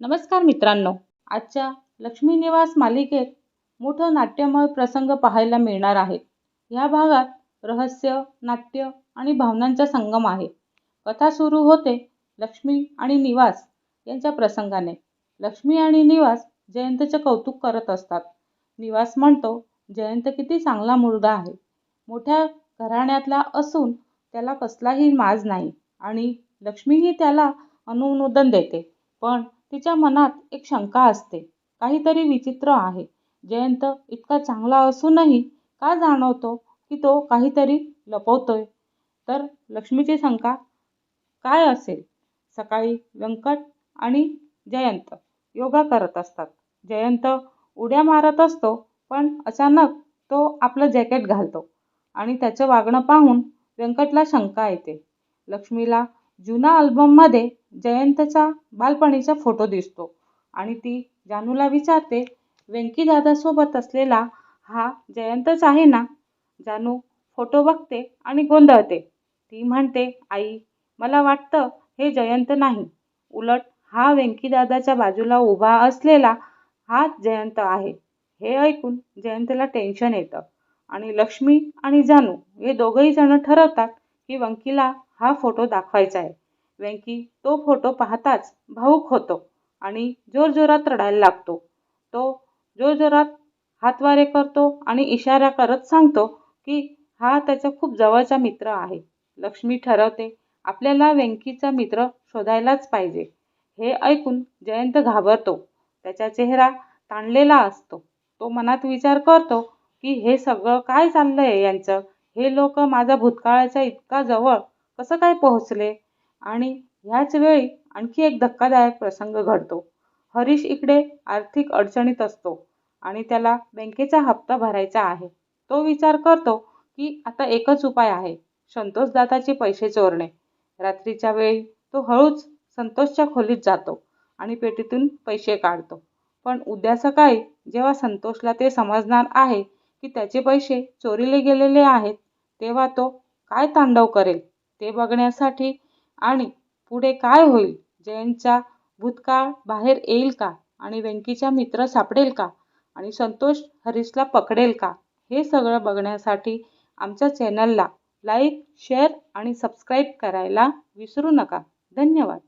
नमस्कार मित्रांनो. आजच्या लक्ष्मी निवास मालिकेत मोठं नाट्यमय प्रसंग पाहायला मिळणार आहेत ह्या भागात रहस्य नाट्य आणि भावनांचा संगम आहे. कथा सुरू होते लक्ष्मी आणि निवास यांच्या प्रसंगाने. लक्ष्मी आणि निवास जयंतचे कौतुक करत असतात. निवास म्हणतो जयंत किती चांगला मुलगा आहे. मोठ्या घराण्यातला असून त्याला कसलाही माज नाही आणि लक्ष्मीही त्याला अनुमोदन देते. पण तिच्या मनात एक शंका असते. काहीतरी विचित्र आहे. जयंत इतका चांगला असूनही का जाणवतो की तो काहीतरी लपवतोय? तर लक्ष्मीची शंका काय असेल? सकाळी व्यंकट आणि जयंत योगा करत असतात. जयंत उड्या मारत असतो पण अचानक तो आपलं जॅकेट घालतो आणि त्याचं वागणं पाहून व्यंकटला शंका येते. लक्ष्मीला जुना अल्बममध्ये जयंतचा बालपणीचा फोटो दिसतो. आणि ती जानूला विचारते व्यंकीदादासोबत असलेला हा जयंतच आहे ना? जानू फोटो बघते आणि गोंधळते. ती म्हणते आई मला वाटतं हे जयंत नाही. उलट हा व्यंकीदादाच्या बाजूला उभा असलेला हाच जयंत आहे. हे ऐकून जयंतला टेन्शन येतं. आणि लक्ष्मी आणि जानू हे दोघंही जण ठरवतात की वंकीला हा फोटो दाखवायचा आहे. व्यंकी तो फोटो पाहताच भावूक होतो आणि जोरजोरात रडायला लागतो. तो जोरजोरात हातवारे करतो आणि इशारा करत सांगतो की हा त्याचा खूप जवळचा मित्र आहे. लक्ष्मी ठरवते आपल्याला व्यंकीचा मित्र शोधायलाच पाहिजे. हे ऐकून जयंत घाबरतो. त्याचा चेहरा ताणलेला असतो. तो मनात विचार करतो की हे सगळं काय चाललंय यांचं? हे लोक माझा भूतकाळाच्या इतका जवळ कसं काय पोहोचले? आणि ह्याच वेळी आणखी एक धक्कादायक प्रसंग घडतो. हरीश इकडे आर्थिक अडचणीत असतो आणि त्याला बँकेचा हप्ता भरायचा आहे. तो विचार करतो की आता एकच उपाय आहे संतोषदाताचे पैसे चोरणे. रात्रीच्या वेळी तो हळूच संतोषच्या खोलीत जातो आणि पेटीतून पैसे काढतो. पण उद्या सकाळी जेव्हा संतोषला ते समजणार आहे की त्याचे पैसे चोरीले गेलेले आहेत तेव्हा तो काय तांडव करेल? ते बघण्यासाठी. आणि पुढे काय होईल? जयंतचा भूतकाळ बाहेर येईल का? आणि व्यंकीचा मित्र सापडेल का? आणि संतोष हरीशला पकडेल का? हे सगळं बघण्यासाठी आमच्या चॅनलला लाईक शेअर आणि सबस्क्राईब करायला विसरू नका. धन्यवाद.